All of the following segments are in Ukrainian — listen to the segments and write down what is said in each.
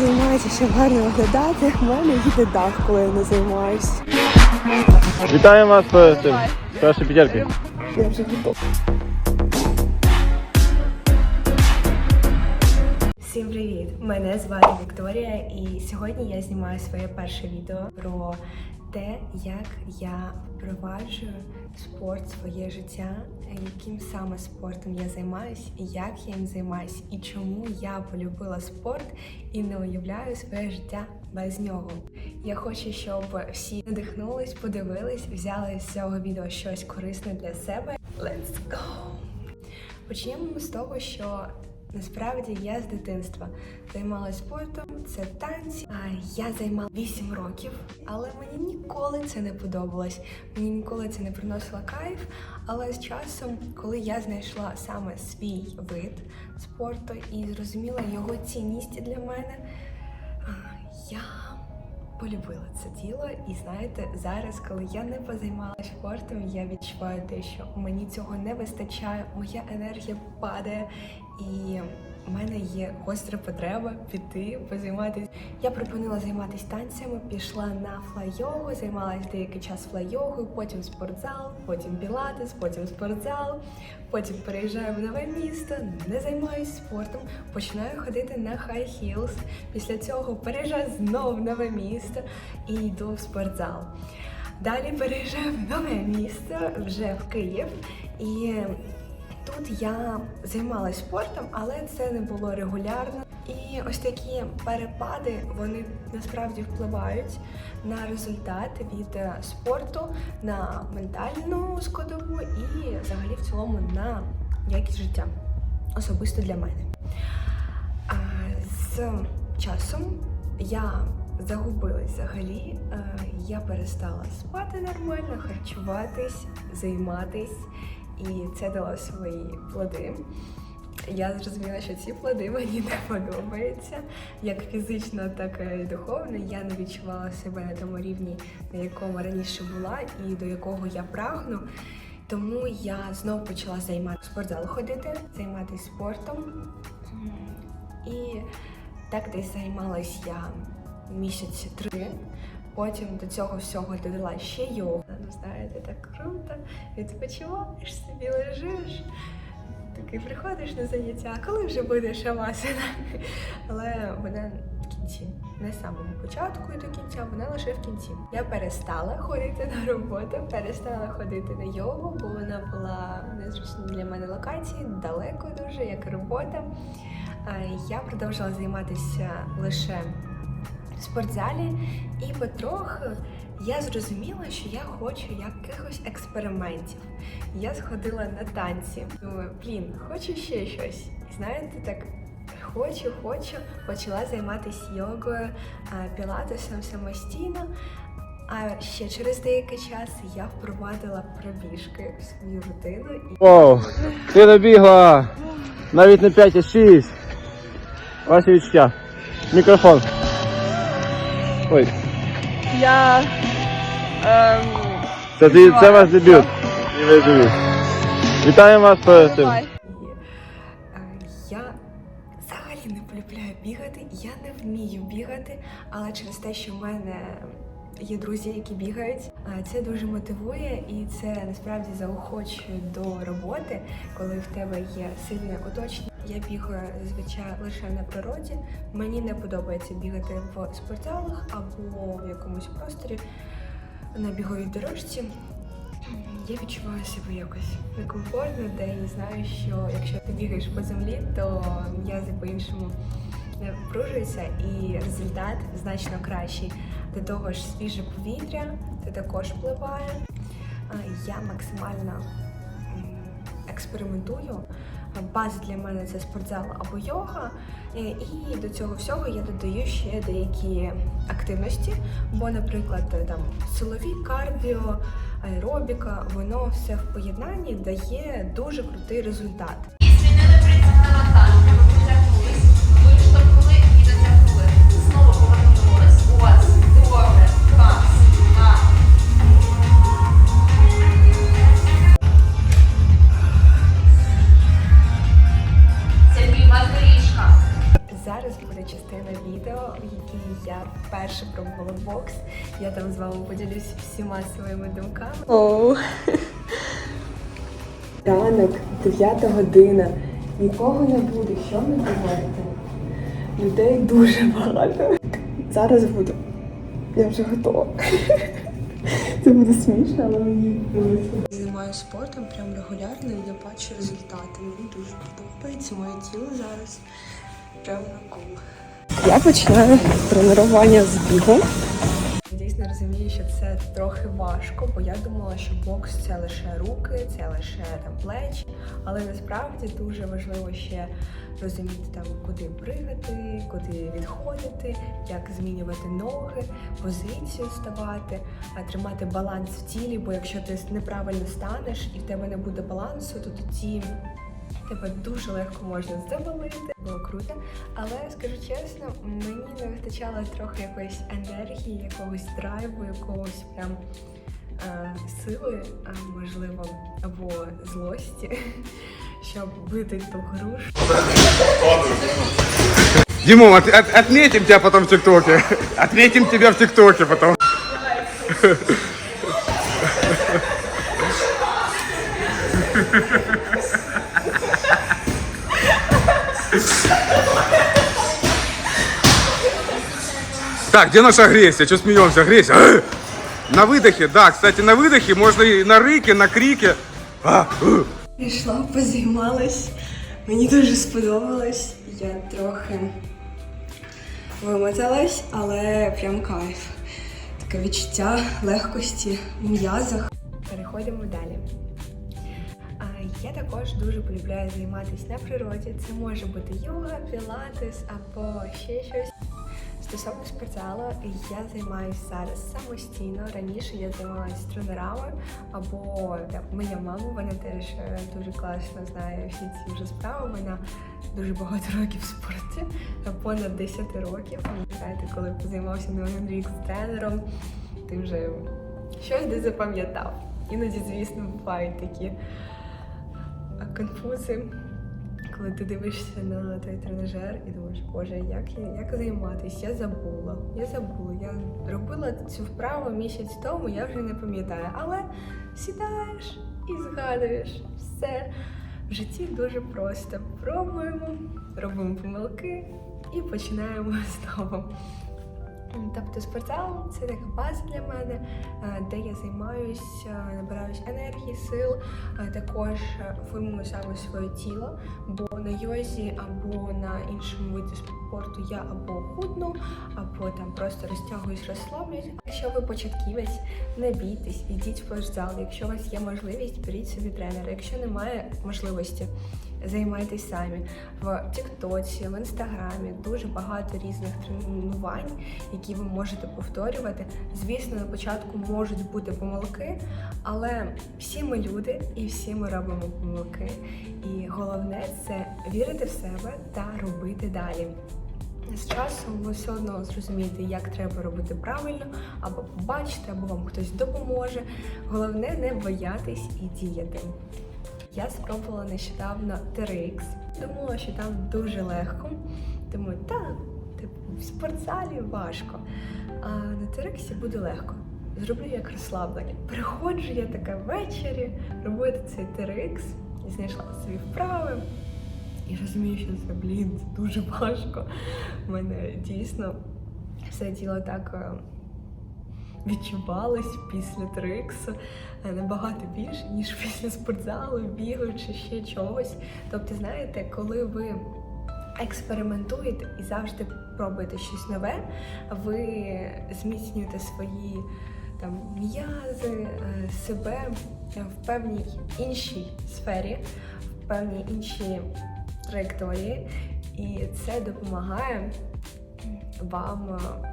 займаюся, щоб гарно виглядати. В мене їде дах, коли я не займаюся. Вітаємо вас з цим, першої п'ятерки. Я вже готова. Всім привіт! Мене звати Вікторія, і сьогодні я знімаю своє перше відео про те, як я впроваджую спорт в своє життя, яким саме спортом я займаюсь, і як я їм займаюсь, і чому я полюбила спорт і не уявляю своє життя без нього. Я хочу, щоб всі надихнулись, подивились, взяли з цього відео щось корисне для себе. Let's go! Почнемо з того, що насправді я з дитинства займалася спортом, це танці. А я займала 8 років, але мені ніколи це не подобалось. Мені ніколи це не приносило кайф. Але з часом, коли я знайшла саме свій вид спорту і зрозуміла його цінність для мене, я полюбила це діло, і знаєте, зараз, коли я не позаймалася спортом, я відчуваю те, що мені цього не вистачає, моя енергія падає, і в мене є гостра потреба піти позайматися. Я припинила займатися танцями, пішла на флай-йогу, займалась деякий час флай-йогою, потім спортзал, потім пілатес, потім спортзал, потім переїжджаю в нове місто, не займаюся спортом, починаю ходити на high heels. Після цього переїжджаю знову в нове місто і йду в спортзал. Далі переїжджаю в нове місто, вже в Київ. І тут я займалася спортом, але це не було регулярно. І ось такі перепади вони насправді впливають на результат від е, спорту, на ментальну складову і взагалі в цілому на якість життя. Особисто для мене. А, з часом я загубилась взагалі. Е, Я перестала спати нормально, харчуватись, займатись, і це дало свої плоди. Я зрозуміла, що ці плоди мені не подобаються, як фізично, так і духовно. Я не відчувала себе на тому рівні, на якому раніше була, і до якого я прагну. Тому я знову почала займатися спортзал ходити, займатися спортом. І так десь займалась я місяці три. Потім до цього всього додала ще йогу. Ну, знаєте, так круто. Відпочиваєш собі, лежиш. Такий приходиш на заняття, а коли вже буде шавасана? Але вона в кінці, не з самого початку і до кінця, вона лише в кінці. Я перестала ходити на роботу, перестала ходити на йогу, бо вона була незручна для мене локації, далеко дуже, як робота. Я продовжила займатися лише в спортзалі, і потроху я зрозуміла, що я хочу якихось експериментів. Я сходила на танці. Думаю, блін, хочу ще щось. Знаєте, так хочу, хочу. Почала займатися йогою, пілатесом самостійно. А ще через деякий час я впровадила пробіжки в свою рутину і Вау, ти добігла навіть не 5, а 6. Ваші відчуття. Мікрофон. Ой, Я ем, це, твій- це ваш дебют. І ви живі. Вітаємо вас з цим. Е, я взагалі не полюбляю бігати, я не вмію бігати, але через те, що в мене є друзі, які бігають, е, це дуже мотивує і це насправді заохочує до роботи, коли в тебе є сильне оточення. Я бігаю зазвичай лише на природі. Мені не подобається бігати в спортзалах або в якомусь просторі на біговій дорожці. Я відчуваю себе якось некомфортно, де я знаю, що якщо ти бігаєш по землі, то м'язи по-іншому не і результат значно кращий. До того ж, свіже повітря це також впливає. Я максимально м, експериментую. База для мене це спортзал або йога. Е, І до цього всього я додаю ще деякі активності, бо, наприклад, там силові кардіо, аеробіка, воно все в поєднанні дає дуже крутий результат. Вами поділюсь всіма своїми думками. Оу. Ранок, 9 година. Нікого не буде. Що ви говорите? Людей дуже багато. Зараз буду. Я вже готова. Це буде смішно, але мені. Займаюся спортом прям регулярно і я бачу результати. Мені дуже подобається моє тіло зараз. Прям на кул. Я починаю тренування з бігу. Важко, бо я думала, що бокс це лише руки, це лише там плечі, але насправді дуже важливо ще розуміти там, куди пригати, куди відходити, як змінювати ноги, позицію ставати, а тримати баланс в тілі. Бо якщо ти неправильно станеш і в тебе не буде балансу, то тоді тебе дуже легко можна завалити. Було круто. Але скажу чесно, мені не вистачало трохи якоїсь енергії, якогось драйву, якогось прям сили, можливо, або злості, щоб бити ту грушу. Димон, от- отметим тебя потом в ТикТоке. Отметим тебя в ТикТоке потом. Так, где наша агрессия? Что смеемся? Агрессия. Э! На выдохе, да, кстати, на выдохе можно и на рыке, на крике. А, э. Прийшла, позаймалась. Мені дуже сподобалось. Я трохи вимоталась, але прям кайф. Таке відчуття легкості в м'язах. Переходимо далі. А, Я також дуже полюбляю займатися на природі. Це може бути йога, пілатес або ще щось. Стосовно спортзалу, я займаюся зараз самостійно. Раніше я займалася тренерами, або там, моя мама, вона теж е, дуже класно знає всі ці вже справи. Вона дуже багато років в спорті, понад 10 років. Знаєте, коли позаймався не один рік з тренером, ти вже щось десь запам'ятав. Іноді, звісно, бувають такі конфузи коли ти дивишся на той тренажер і думаєш, боже, як, я- як займатися? Я забула. Я забула. Я робила цю вправу місяць тому, я вже не пам'ятаю. Але сідаєш і згадуєш все. В житті дуже просто. Пробуємо, робимо помилки і починаємо знову. Тобто спортзал це така база для мене, е, де я займаюся, набираюсь енергії, сил, е, також е, формую саме своє тіло, бо на йозі або на іншому виді спорту я або худну, або там просто розтягуюсь, розслаблююсь. Якщо ви початківець, не бійтесь, ідіть в спортзал. Якщо у вас є можливість, беріть собі тренера. Якщо немає можливості, займайтесь самі. В Тіктоці, в інстаграмі дуже багато різних тренувань, які ви можете повторювати. Звісно, на початку можуть бути помилки, але всі ми люди і всі ми робимо помилки. І головне це вірити в себе та робити далі. З часом ви все одно зрозумієте, як треба робити правильно, або побачите, або вам хтось допоможе. Головне не боятись і діяти. Я спробувала нещодавно TRX. Думала, що там дуже легко. Думаю, так, в спортзалі важко. А на TRX буде легко. Зроблю як розслаблення. Приходжу я така ввечері робити цей TRX, знайшла свої вправи. І розумію, що це, блін, це дуже важко. У мене дійсно все тіло так е, відчувалось після триксу е, набагато більше, ніж після спортзалу, бігу чи ще чогось. Тобто, знаєте, коли ви експериментуєте і завжди пробуєте щось нове, ви зміцнюєте свої там м'язи, е, себе в певній іншій сфері, в певній іншій траєкторії, і це допомагає вам е,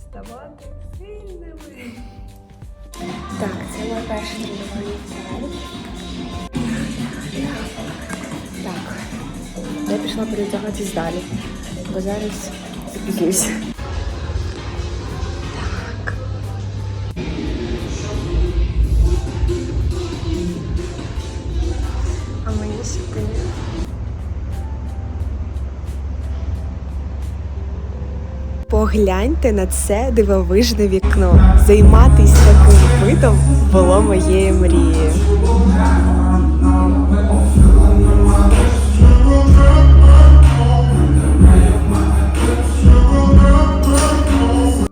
ставати сильними. Так, це моє перше тренування. Так, я пішла передягатись далі, бо зараз запізнюся. Погляньте на це дивовижне вікно. Займатись таким видом було моєю мрією.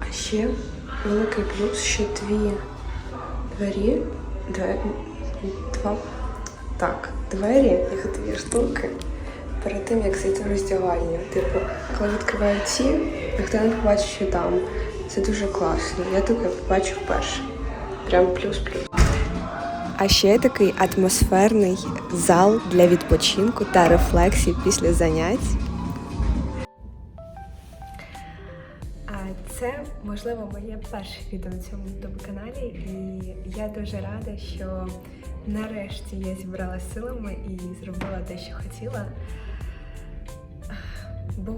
А ще великий плюс, що дві двері, двері, два, так, двері, їх дві штуки. Перед тим, як зайти в роздягальню. Типу, коли відкриваю ці, ніхто не побачить, що там. Це дуже класно. Я таке побачу вперше. Прям плюс-плюс. А ще такий атмосферний зал для відпочинку та рефлексії після занять. Це можливо моє перше відео на цьому youtube каналі, і я дуже рада, що нарешті я зібрала силами і зробила те, що хотіла. Бо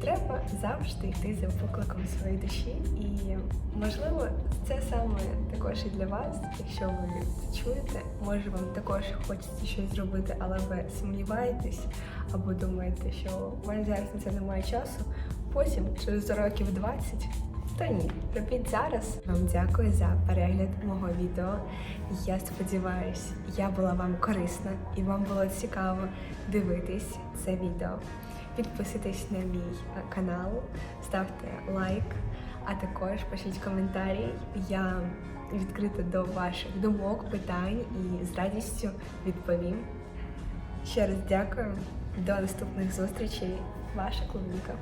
треба завжди йти за покликом своєї душі, і можливо це саме також і для вас, якщо ви це чуєте, може вам також хочеться щось зробити, але ви сумніваєтесь або думаєте, що в мене зараз на це немає часу. Потім, через років 20, то ні, робіть зараз. Вам дякую за перегляд мого відео. Я сподіваюся, я була вам корисна і вам було цікаво дивитись це відео. Підписуйтесь на мій канал, ставте лайк, а також пишіть коментарі. Я відкрита до ваших думок, питань і з радістю відповім. Ще раз дякую. До наступних зустрічей. Ваша клубника.